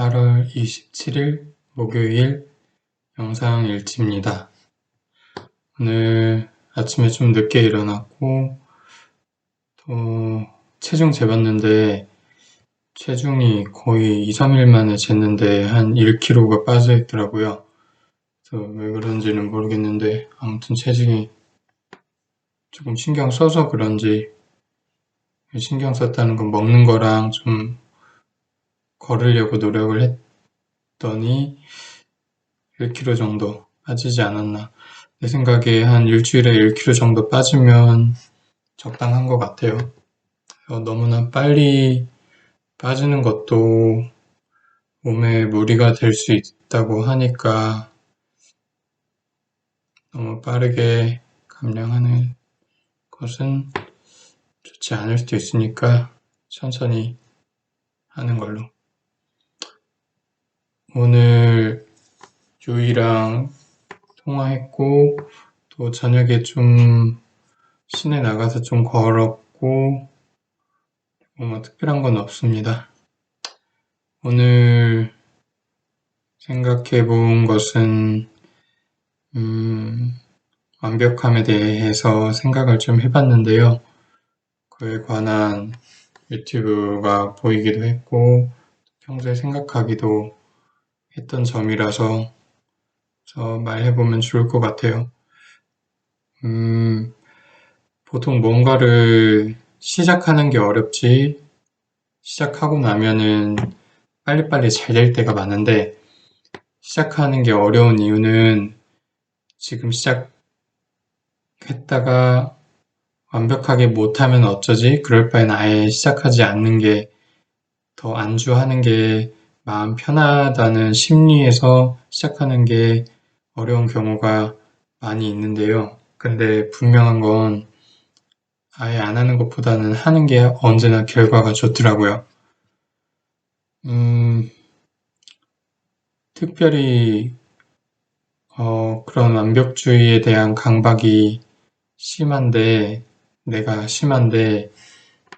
8월 27일 목요일 영상 일지입니다. 오늘 아침에 좀 늦게 일어났고 또 체중 재봤는데 체중이 거의 2, 3일 만에 쟀는데 한 1kg가 빠져 있더라고요. 왜 그런지는 모르겠는데 아무튼 체중이 조금 신경 써서 그런지 신경 썼다는 건 먹는 거랑 좀 걸으려고 노력을 했더니 1kg 정도 빠지지 않았나. 내 생각에 한 일주일에 1kg 정도 빠지면 적당한 것 같아요. 너무나 빨리 빠지는 것도 몸에 무리가 될 수 있다고 하니까 너무 빠르게 감량하는 것은 좋지 않을 수도 있으니까 천천히 하는 걸로. 오늘 유이랑 통화했고 또 저녁에 좀 시내 나가서 좀 걸었고 뭐 특별한 건 없습니다. 오늘 생각해 본 것은 음, 완벽함에 대해서 생각을 좀 해봤는데요. 그에 관한 유튜브가 보이기도 했고 평소에 생각하기도 했던 점이라서 저 말해보면 좋을 것 같아요. 음, 보통 뭔가를 시작하는 게 어렵지 시작하고 나면은 빨리빨리 잘 될 때가 많은데 시작하는 게 어려운 이유는 지금 시작했다가 완벽하게 못하면 어쩌지? 그럴 바엔 아예 시작하지 않는 게 더 안주하는 게 마음 편하다는 심리에서 시작하는 게 어려운 경우가 많이 있는데요. 근데 분명한 건 아예 안 하는 것보다는 하는 게 언제나 결과가 좋더라고요. 음, 특별히 어, 그런 완벽주의에 대한 강박이 심한데, 내가 심한데,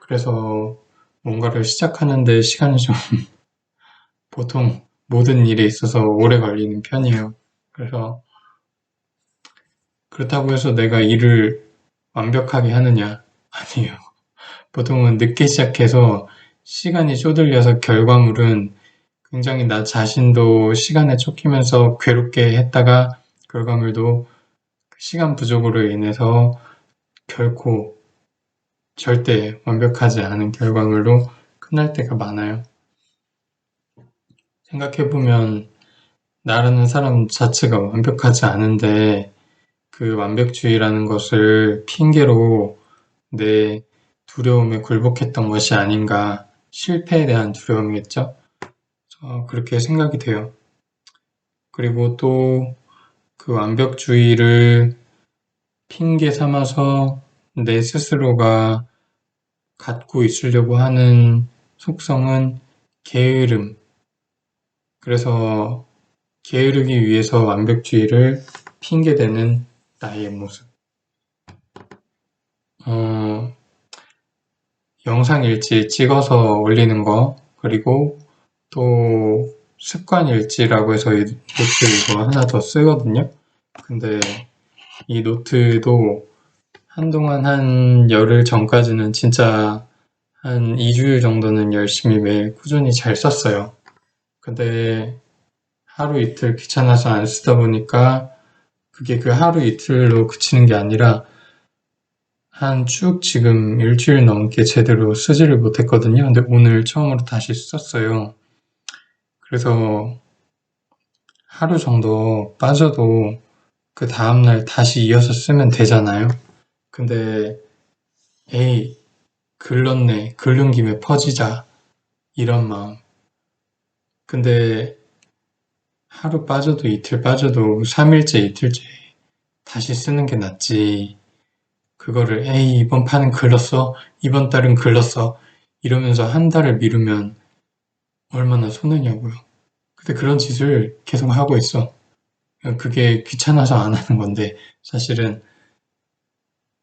그래서 뭔가를 시작하는데 시간이 좀 보통 모든 일에 있어서 오래 걸리는 편이에요. 그래서 그렇다고 해서 내가 일을 완벽하게 하느냐? 아니에요. 보통은 늦게 시작해서 시간이 쪼들려서 결과물은 굉장히 나 자신도 시간에 쫓기면서 괴롭게 했다가 결과물도 시간 부족으로 인해서 결코 절대 완벽하지 않은 결과물로 끝날 때가 많아요. 생각해보면 나라는 사람 자체가 완벽하지 않은데 그 완벽주의라는 것을 핑계로 내 두려움에 굴복했던 것이 아닌가 실패에 대한 두려움이겠죠? 어, 그렇게 생각이 돼요. 그리고 또 그 완벽주의를 핑계 삼아서 내 스스로가 갖고 있으려고 하는 속성은 게으름. 그래서 게으르기 위해서 완벽주의를 핑계대는 나의 모습. 어, 영상 일지 찍어서 올리는 거, 그리고 또 습관 일지라고 해서 이 노트 이거 하나 더 쓰거든요. 근데 이 노트도 한동안 한 열흘 전까지는 진짜 한 2주일 정도는 열심히 매일 꾸준히 잘 썼어요. 근데 하루 이틀 귀찮아서 안 쓰다 보니까 그게 그 하루 이틀로 그치는 게 아니라 한 쭉 지금 일주일 넘게 제대로 쓰지를 못했거든요. 근데 오늘 처음으로 다시 썼어요. 그래서 하루 정도 빠져도 그 다음날 다시 이어서 쓰면 되잖아요. 근데 에이 글렀네 글른 김에 퍼지자 이런 마음 근데 하루 빠져도 이틀 빠져도 3일째 이틀째 다시 쓰는 게 낫지 그거를 에이 이번 판은 글렀어 이번 달은 글렀어 이러면서 한 달을 미루면 얼마나 손해냐고요. 근데 그런 짓을 계속 하고 있어. 그게 귀찮아서 안 하는 건데 사실은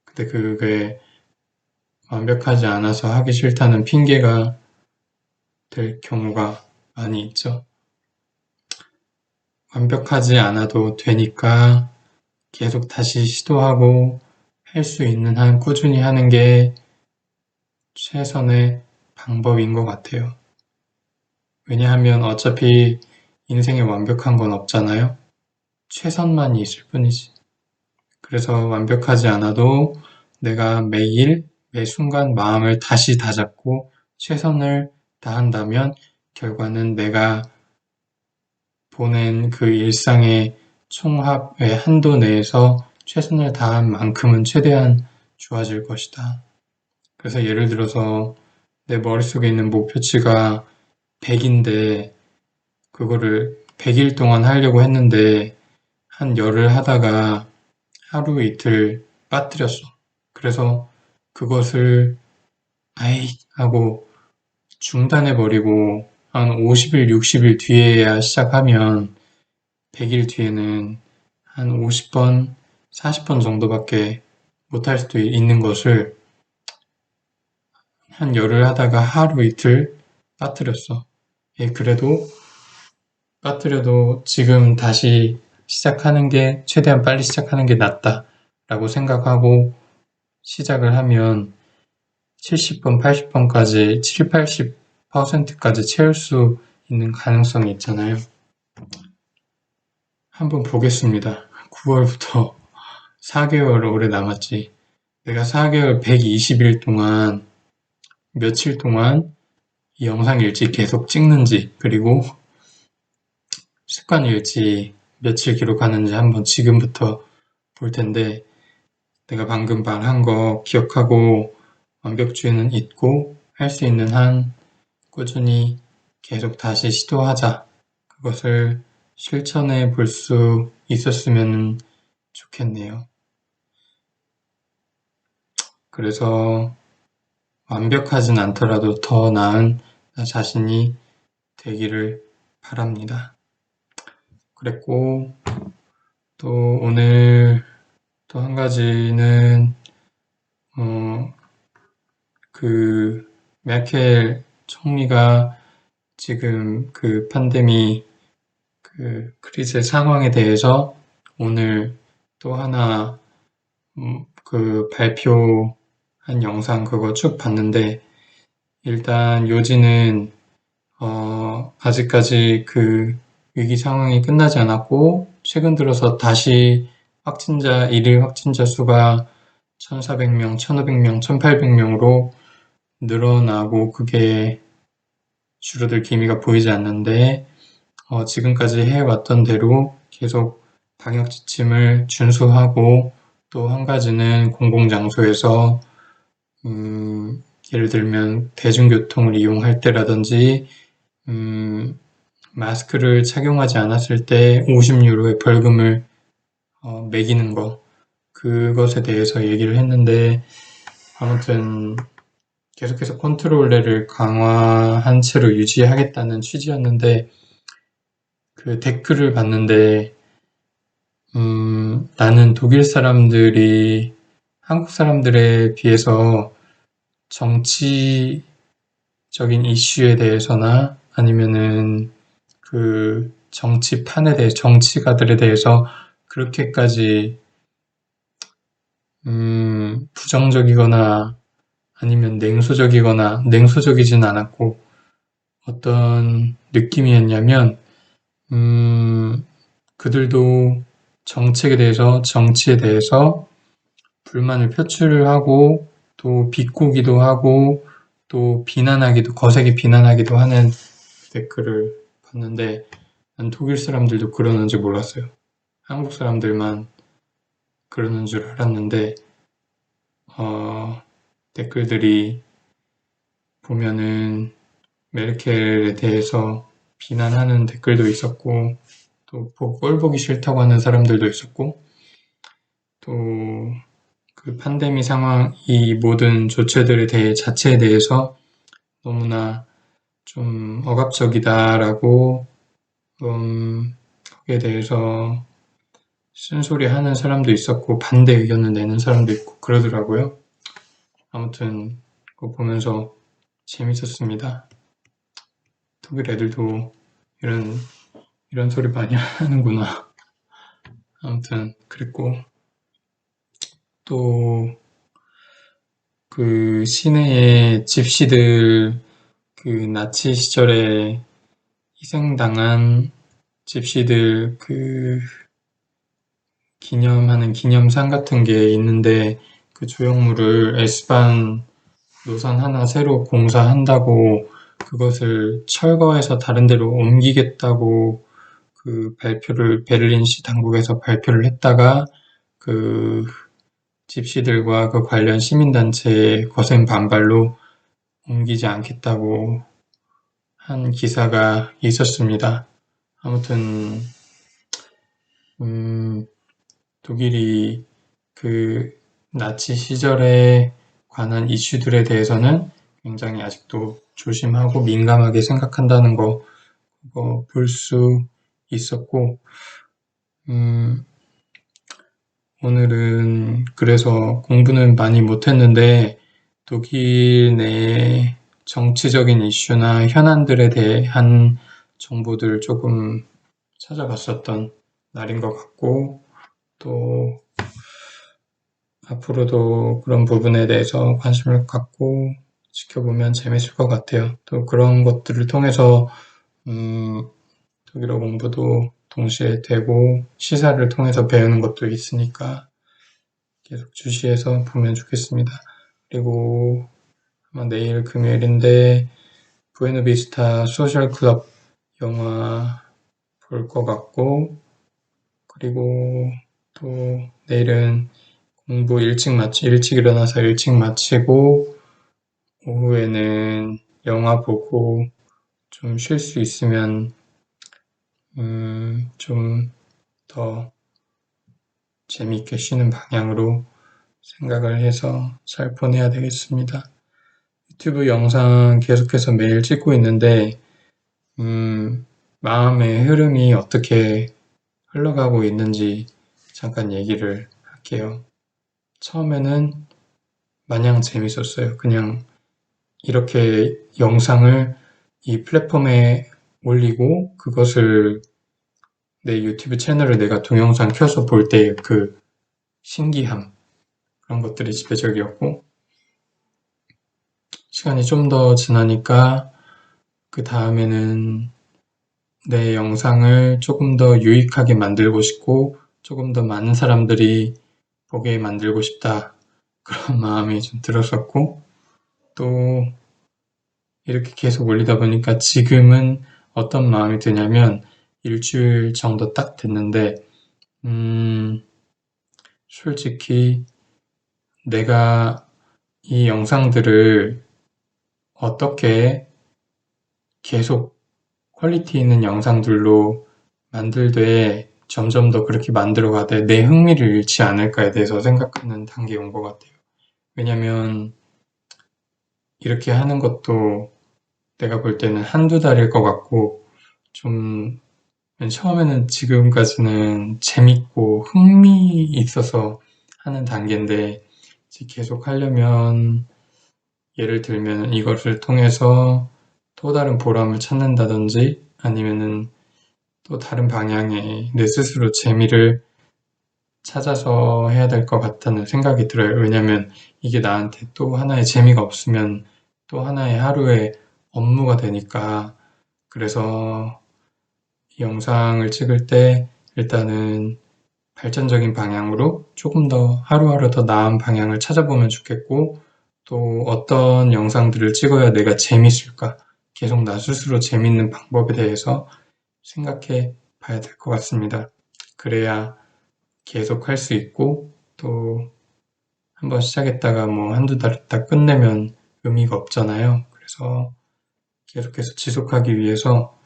근데 그게 완벽하지 않아서 하기 싫다는 핑계가 될 경우가 많이 있죠. 완벽하지 않아도 되니까 계속 다시 시도하고 할 수 있는 한 꾸준히 하는 게 최선의 방법인 것 같아요. 왜냐하면 어차피 인생에 완벽한 건 없잖아요. 최선만이 있을 뿐이지. 그래서 완벽하지 않아도 내가 매일 매 순간 마음을 다시 다잡고 최선을 다한다면 결과는 내가 보낸 그 일상의 총합의 한도 내에서 최선을 다한 만큼은 최대한 좋아질 것이다. 그래서 예를 들어서 내 머릿속에 있는 목표치가 100인데 그거를 100일 동안 하려고 했는데 한 열을 하다가 하루 이틀 빠뜨렸어. 그래서 그것을 아이 하고 중단해 버리고 한 50일, 60일 뒤에야 시작하면 100일 뒤에는 한 50번, 40번 정도밖에 못할 수도 있는 것을 한 열흘 하다가 하루 이틀 빠뜨렸어. 예, 그래도 빠뜨려도 지금 다시 시작하는 게 최대한 빨리 시작하는 게 낫다 라고 생각하고 시작을 하면 70번, 80번까지 7, 80% 까지 채울 수 있는 가능성이 있잖아요. 한번 보겠습니다. 9월부터 4개월 오래 남았지. 내가 4개월 120일 동안 며칠 동안 이 영상 일지 계속 찍는지 그리고 습관 일지 며칠 기록하는지 한번 지금부터 볼 텐데 내가 방금 말한 거 기억하고 완벽주의는 잊고 할 수 있는 한 꾸준히 계속 다시 시도하자. 그것을 실천해 볼 수 있었으면 좋겠네요. 그래서 완벽하진 않더라도 더 나은 나 자신이 되기를 바랍니다. 그랬고, 또 오늘 또 한 가지는, 어, 그, 메켈 총리가 지금 그 판데미 그 크리스 상황에 대해서 오늘 또 하나 음, 그 발표한 영상 그거 쭉 봤는데 일단 요지는 어 아직까지 그 위기 상황이 끝나지 않았고 최근 들어서 다시 확진자 일일 확진자 수가 1,400명, 1,500명, 1,800명으로 늘어나고 그게 줄어들 기미가 보이지 않는데 어, 지금까지 해왔던 대로 계속 방역 지침을 준수하고 또 한 가지는 공공장소에서 음, 예를 들면 대중교통을 이용할 때라든지 음, 마스크를 착용하지 않았을 때 50유로의 벌금을 어, 매기는 거 그것에 대해서 얘기를 했는데 아무튼 계속해서 컨트롤레를 강화한 채로 유지하겠다는 취지였는데 그 댓글을 봤는데 음, 나는 독일 사람들이 한국 사람들에 비해서 정치적인 이슈에 대해서나 아니면은 그 정치판에 대해 정치가들에 대해서 그렇게까지 음, 부정적이거나 아니면 냉소적이거나 냉소적이진 않았고 어떤 느낌이었냐면 음, 그들도 정책에 대해서 정치에 대해서 불만을 표출하고 또 비꼬기도 하고 또 비난하기도 거세게 비난하기도 하는 댓글을 봤는데 난 독일 사람들도 그러는지 몰랐어요. 한국 사람들만 그러는 줄 알았는데 어, 댓글들이 보면은 메르켈에 대해서 비난하는 댓글도 있었고 또 꼴 보기 싫다고 하는 사람들도 있었고 또 그 판데미 상황 이 모든 조치들에 대해 자체에 대해서 너무나 좀 억압적이다라고 음, 거기에 대해서 쓴소리 하는 사람도 있었고 반대 의견을 내는 사람도 있고 그러더라고요. 아무튼 그거 보면서 재밌었습니다. 독일 애들도 이런 이런 소리 많이 하는구나. 아무튼 그랬고 또 그 시내에 집시들 그 나치 시절에 희생당한 집시들 그 기념하는 기념상 같은 게 있는데 그 조형물을 S반 노선 하나 새로 공사한다고 그것을 철거해서 다른 데로 옮기겠다고 그 발표를 베를린시 당국에서 발표를 했다가 그 집시들과 그 관련 시민단체의 거센 반발로 옮기지 않겠다고 한 기사가 있었습니다. 아무튼 음, 독일이 그 나치 시절에 관한 이슈들에 대해서는 굉장히 아직도 조심하고 민감하게 생각한다는 거 그거 볼 수 있었고 음, 오늘은 그래서 공부는 많이 못했는데 독일 내 정치적인 이슈나 현안들에 대한 정보들 조금 찾아봤었던 날인 것 같고 또 앞으로도 그런 부분에 대해서 관심을 갖고 지켜보면 재밌을 것 같아요. 또 그런 것들을 통해서 음, 독일어 공부도 동시에 되고 시사를 통해서 배우는 것도 있으니까 계속 주시해서 보면 좋겠습니다. 그리고 아마 내일 금요일인데 부에노비스타 소셜 클럽 영화 볼 것 같고 그리고 또 내일은 공부 일찍 마치 일찍 일어나서 일찍 마치고 오후에는 영화 보고 좀 쉴 수 있으면 음, 좀 더 재미있게 쉬는 방향으로 생각을 해서 잘 보내야 되겠습니다. 유튜브 영상 계속해서 매일 찍고 있는데 음, 마음의 흐름이 어떻게 흘러가고 있는지 잠깐 얘기를 할게요. 처음에는 마냥 재밌었어요. 그냥 이렇게 영상을 이 플랫폼에 올리고 그것을 내 유튜브 채널을 내가 동영상 켜서 볼 때의 그 신기함 그런 것들이 지배적이었고 시간이 좀 더 지나니까 그 다음에는 내 영상을 조금 더 유익하게 만들고 싶고 조금 더 많은 사람들이 보게 만들고 싶다. 그런 마음이 좀 들었었고 또 이렇게 계속 올리다 보니까 지금은 어떤 마음이 드냐면 일주일 정도 딱 됐는데 음 솔직히 내가 이 영상들을 어떻게 계속 퀄리티 있는 영상들로 만들되 점점 더 그렇게 만들어가되 내 흥미를 잃지 않을까에 대해서 생각하는 단계에 온 것 같아요. 왜냐면 이렇게 하는 것도 내가 볼 때는 한두 달일 것 같고 좀 처음에는 지금까지는 재밌고 흥미 있어서 하는 단계인데 계속 하려면 예를 들면 이것을 통해서 또 다른 보람을 찾는다든지 아니면은 또 다른 방향에 내 스스로 재미를 찾아서 해야 될 것 같다는 생각이 들어요. 왜냐면 이게 나한테 또 하나의 재미가 없으면 또 하나의 하루의 업무가 되니까 그래서 이 영상을 찍을 때 일단은 발전적인 방향으로 조금 더 하루하루 더 나은 방향을 찾아보면 좋겠고 또 어떤 영상들을 찍어야 내가 재밌을까 계속 나 스스로 재밌는 방법에 대해서 생각해 봐야 될 것 같습니다. 그래야 계속 할 수 있고 또 한번 시작했다가 뭐 한두 달 있다 끝내면 의미가 없잖아요. 그래서 계속해서 지속하기 위해서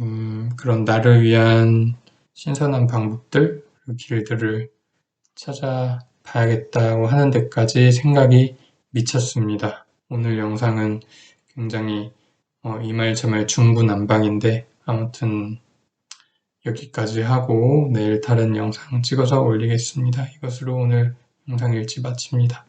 음, 그런 나를 위한 신선한 방법들, 길들을 찾아봐야겠다고 하는 데까지 생각이 미쳤습니다. 오늘 영상은 굉장히 어, 이말 저말 중구난방인데 아무튼 여기까지 하고 내일 다른 영상 찍어서 올리겠습니다. 이것으로 오늘 영상 일지 마칩니다.